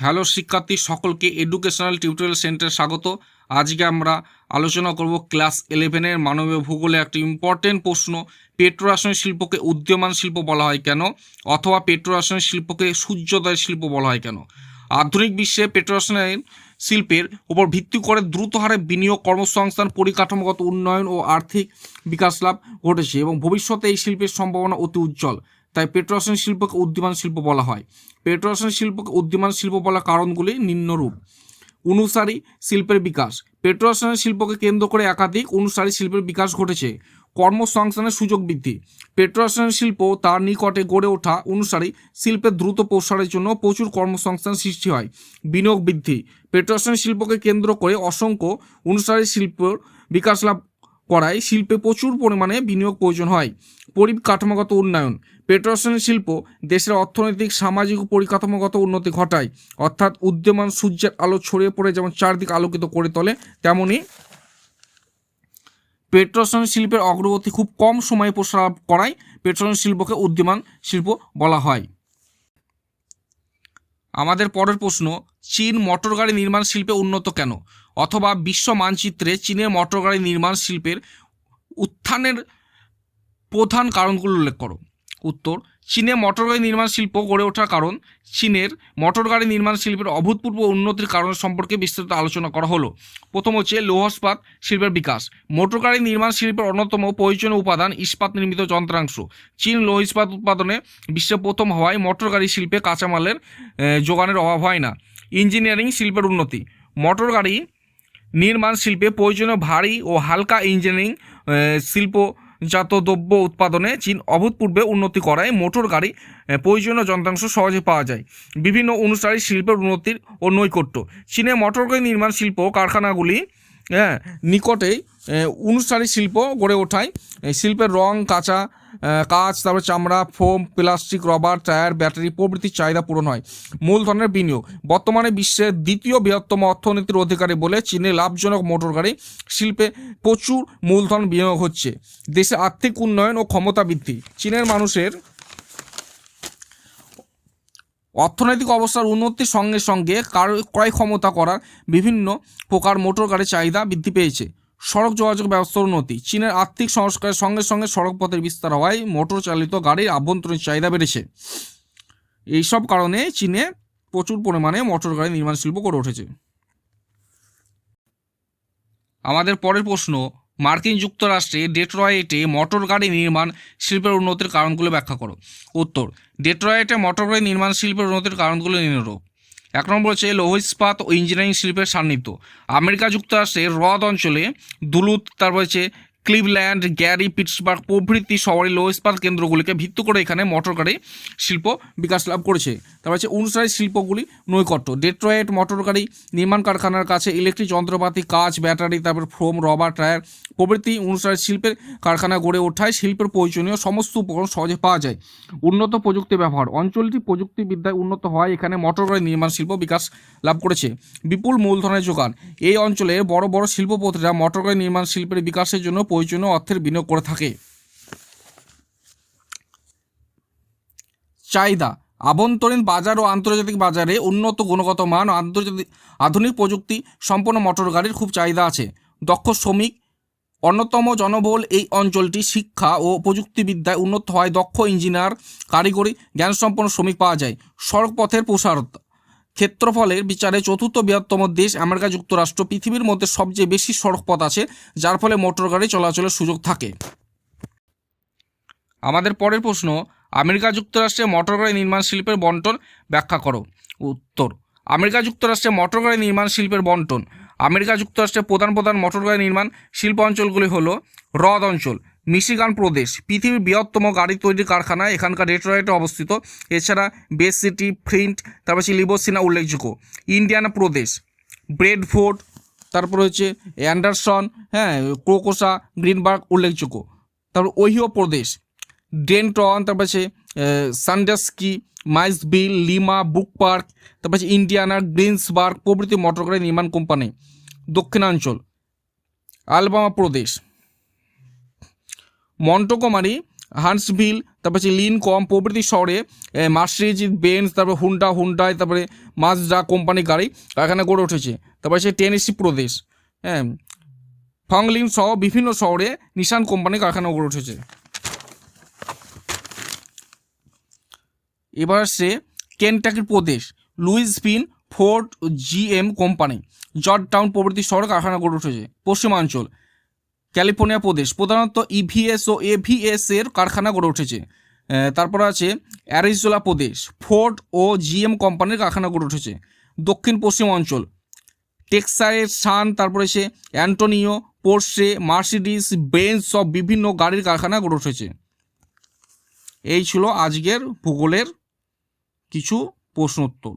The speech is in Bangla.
হ্যালো শিক্ষার্থী, সকলকে এডুকেশনাল টিউটোরিয়াল সেন্টার স্বাগত। আজকে আমরা আলোচনা করব ক্লাস ইলেভেনের মানবীয় ভূগোলে একটি ইম্পর্টেন্ট প্রশ্ন পেট্রো রাসায়নিক শিল্পকে উদ্যমান শিল্প বলা হয় কেন? অথবা পেট্রো রাসায়নিক শিল্পকে সূর্যোদয় শিল্প বলা হয় কেন? আধুনিক বিশ্বে পেট্রো রাসায়নিক শিল্পের উপর ভিত্তি করে দ্রুত হারে বিনিয়োগ, কর্মসংস্থান, পরিকাঠামোগত উন্নয়ন ও আর্থিক বিকাশ লাভ ঘটেছে এবং ভবিষ্যতে এই শিল্পের সম্ভাবনা অতি উজ্জ্বল। তাই পেট্রোরাসায়ন শিল্পকে উদ্যমান শিল্প বলা হয়। পেট্রোরাসায়ন শিল্পকে উদ্যমান শিল্প বলার কারণগুলি নিম্নরূপ। অনুসারী শিল্পের বিকাশ। পেট্রোরাসায়ন শিল্পকে কেন্দ্র করে একাধিক অনুসারী শিল্পের বিকাশ ঘটেছে। কর্মসংস্থানের সুযোগ বৃদ্ধি। পেট্রোরাসায়ন শিল্প তার নিকটে গড়ে ওঠা অনুসারী শিল্পের দ্রুত প্রসারের জন্য প্রচুর কর্মসংস্থান সৃষ্টি হয়। বিনিয়োগ বৃদ্ধি। পেট্রোরাসায়ন শিল্পকে কেন্দ্র করে অসংখ্য অনুসারী শিল্পর বিকাশ লাভ করায় শিল্পে প্রচুর পরিমাণে বিনিয়োগ প্রয়োজন হয়। পরিকাঠামোগত উন্নয়ন। পেট্রোরাসায়নিক শিল্প দেশের অর্থনৈতিক, সামাজিক ও পরিকাঠামোগত উন্নতি ঘটায়। অর্থাৎ উদ্যমান সূর্যের আলো ছড়িয়ে পড়ে, যেমন চারদিক আলোকিত করে তোলে, তেমনি পেট্রোরাসায়নিক শিল্পের অগ্রগতি খুব কম সময়ে প্রসার করায় পেট্রোরাসায়নিক শিল্পকে উদ্যমান শিল্প বলা হয়। আমাদের পরের প্রশ্ন, চীন মোটর গাড়ি নির্মাণ শিল্পে উন্নত কেন? অথবা বিশ্ব মানচিত্রে চীনের মোটর গাড়ি নির্মাণ শিল্পের উত্থানের প্রধান কারণগুলো উল্লেখ করো। উত্তর চীনে মোটর গাড়ি নির্মাণ শিল্প গড়ে ওঠার কারণ চীনের মোটর গাড়ি নির্মাণ শিল্পের অভূতপূর্ব উন্নতির কারণ সম্পর্কে বিস্তারিত আলোচনা করা হলো। প্রথম হচ্ছে লৌহ ইস্পাত শিল্পের বিকাশ। মোটর গাড়ি নির্মাণ শিল্পের অন্যতম প্রয়োজনীয় উপাদান ইস্পাত নির্মিত যন্ত্রাংশ। চীন লৌহ ইস্পাত উৎপাদনে বিশ্বে প্রথম হওয়ায় মোটর গাড়ি শিল্পে কাঁচামালের যোগানের অভাব হয় না। ইঞ্জিনিয়ারিং শিল্পের উন্নতি। মোটর গাড়ি নির্মাণ শিল্পে প্রয়োজনীয় ভারী ও হালকা ইঞ্জিনিয়ারিং আহ, শিল্পজাত দ্রব্য উৎপাদনে চীন অভূতপূর্বে উন্নতি করায় মোটর গাড়ি প্রয়োজনীয় যন্ত্রাংশ সহজে পাওয়া যায়। বিভিন্ন অনুসারী শিল্পের উন্নতির ও নৈকট্য। চীনে মোটর গাড়ি নির্মাণ শিল্প কারখানাগুলি হ্যাঁ নিকটেই অনুসারী শিল্প গড়ে ওঠায়। শিল্পের রং, কাঁচা কাঁচ তারপরে চামড়া, foam, plastic, rubber, tyre, battery প্রভৃতির চাহিদা পূরণ হয়। মূলধনের বিনিয়োগ। বর্তমানে বিশ্বের দ্বিতীয় বৃহত্তম অর্থনীতির অধিকারী বলে চীনে লাভজনক মোটর গাড়ি শিল্পে প্রচুর মূলধন বিনিয়োগ হচ্ছে। দেশে আর্থিক উন্নয়ন ও ক্ষমতা বৃদ্ধি। চীনের মানুষের অর্থনৈতিক অবস্থার উন্নতির সঙ্গে সঙ্গে কার- ক্রয় ক্ষমতা করার বিভিন্ন প্রকার মোটর গাড়ির চাহিদা বৃদ্ধি পেয়েছে। সড়ক যোগাযোগ ব্যবস্থার উন্নতি। চীনের আর্থিক সংস্কারের সঙ্গে সঙ্গে সড়ক পথের বিস্তার হওয়ায় মোটর চালিত গাড়ির আভ্যন্তরীণ চাহিদা বেড়েছে। এইসব কারণে চীনে প্রচুর পরিমাণে মোটর গাড়ি নির্মাণ শিল্প গড়ে উঠেছে। আমাদের পরের প্রশ্ন, মার্কিন যুক্তরাষ্ট্রে ডেট্রয়েটে মোটর গাড়ি নির্মাণ শিল্পের উন্নতির কারণগুলো ব্যাখ্যা করো। উত্তর, ডেট্রয়েটে মোটর গাড়ি নির্মাণ শিল্পের উন্নতির কারণগুলো নিম্নরূপ এক নম্বর হচ্ছে লৌহ ইস্পাত ও ইঞ্জিনিয়ারিং শিল্পের সান্নিধ্য। আমেরিকা যুক্তরাষ্ট্রের হ্রদ অঞ্চলে দুলুত, তারপর হচ্ছে ক্লিভল্যান্ড, গ্যারি, পিটসবার্গ প্রভৃতি শহরে লৌহ ইস্পাত কেন্দ্রগুলিকে ভিত্তি করে এখানে মোটর গাড়ি শিল্প বিকাশ লাভ করেছে। তারপর হচ্ছে অনুসারী শিল্পগুলি নৈকট্য। ডেট্রয়েট মোটর গাড়ি নির্মাণ কারখানার কাছে ইলেকট্রিক যন্ত্রপাতি, কাঁচ ব্যাটারি তারপর ফ্রোম রবার টায়ার প্রভৃতি অনুসারী শিল্পের কারখানা গড়ে ওঠায় শিল্পের প্রয়োজনীয় সমস্ত উপকরণ সহজে পাওয়া যায়। উন্নত প্রযুক্তি ব্যবহার। অঞ্চলটি প্রযুক্তিবিদ্যায় উন্নত হওয়ায় এখানে মোটর গাড়ি নির্মাণ শিল্প বিকাশ লাভ করেছে। বিপুল মূলধনের যোগান। এই অঞ্চলের বড় বড় শিল্পপতিরা মোটর গাড়ি নির্মাণ শিল্পের বিকাশের জন্য প্রয়োজনীয় অর্থের বিনিয়োগ করে থাকে। চাহিদা, আভ্যন্তরীণ বাজার ও আন্তর্জাতিক বাজারে উন্নত গুণগত মান ও আন্তর্জাতিক আধুনিক প্রযুক্তি সম্পন্ন মোটর গাড়ির খুব চাহিদা আছে। দক্ষ শ্রমিক, অন্যতম জনবহুল এই অঞ্চলটি শিক্ষা ও প্রযুক্তিবিদ্যায় উন্নত হওয়ায় দক্ষ ইঞ্জিনিয়ার, কারিগরি, জ্ঞানসম্পন্ন শ্রমিক পাওয়া যায়। সড়কপথের প্রসারতা ক্ষেত্রফলের বিচারে চতুর্থ বৃহত্তম দেশ আমেরিকা যুক্তরাষ্ট্র, পৃথিবীর মধ্যে সবচেয়ে বেশি সড়ক পথ আছে, যার ফলে মোটর গাড়ি চলাচলের সুযোগ থাকে। আমাদের পরের প্রশ্ন, আমেরিকা যুক্তরাষ্ট্রে মোটর গাড়ি নির্মাণ শিল্পের বন্টন ব্যাখ্যা করো। উত্তর, আমেরিকা যুক্তরাষ্ট্রে মোটর গাড়ি নির্মাণ শিল্পের বন্টন। আমেরিকা যুক্তরাষ্ট্রের প্রধান প্রধান মোটর গাড়ি নির্মাণ শিল্প অঞ্চলগুলি হল হ্রদ অঞ্চল মিশিগান প্রদেশ, পৃথিবীর বৃহত্তম গাড়ি তৈরির কারখানা, এখানকার ডেট্রয়েটে অবস্থিত। এছাড়া বেস সিটি, ফ্রিন্ট, তারপর হচ্ছে লিবোসিনা উল্লেখযোগ্য। ইন্ডিয়ানা প্রদেশ, ব্রেডফোর্ড, তারপর হচ্ছে অ্যান্ডারসন হ্যাঁ ক্রোকোসা গ্রিনবার্গ উল্লেখযোগ্য। তারপর ওহিও প্রদেশ, ডেন্টন, তারপর আছে সানডাস্কি, মাইসবিল, লিমা, বুক পার্ক, তারপর আছে ইন্ডিয়ানা, গ্রিন্সবার্গ প্রভৃতি মোটর গাড়ি নির্মাণ কোম্পানি। দক্ষিণাঞ্চল, আলবামা প্রদেশ মন্টকোমারি, হান্সভিল, তারপর হচ্ছে লিন কম প্রভৃতি শহরে মার্সিডিজ বেঞ্জ তারপর হুন্ডা, হুন্ডাই, তারপরে মাজদা কোম্পানি গাড়ি কারখানা গড়ে উঠেছে। তারপর হচ্ছে টেনেসি প্রদেশ হ্যাঁ ফংলিন সহ বিভিন্ন শহরে নিশান কোম্পানি কারখানা গড়ে উঠেছে। এবার আসছে কেনটাকির প্রদেশ, লুইস পিন Ford GM company Georgetown প্রভৃতি শহরে কারখানা গড়ে উঠেছে, পশ্চিমাঞ্চল। ক্যালিফোর্নিয়া প্রদেশ, প্রধানত ইভিএস ও এভিএস এর কারখানা গড়ে উঠেছে। তারপর আছে অ্যারিজোলা প্রদেশ, ফোর্ড ও জিএম কোম্পানির কারখানা গড়ে উঠেছে। দক্ষিণ পশ্চিম অঞ্চল, টেক্সাসের সান, তারপরে সে অ্যান্টোনিও, পোর্শে, মার্সিডিস বেঞ্চ সব বিভিন্ন গাড়ির কারখানা গড়ে উঠেছে। এই ছিল আজকের ভূগোলের কিছু প্রশ্নোত্তর।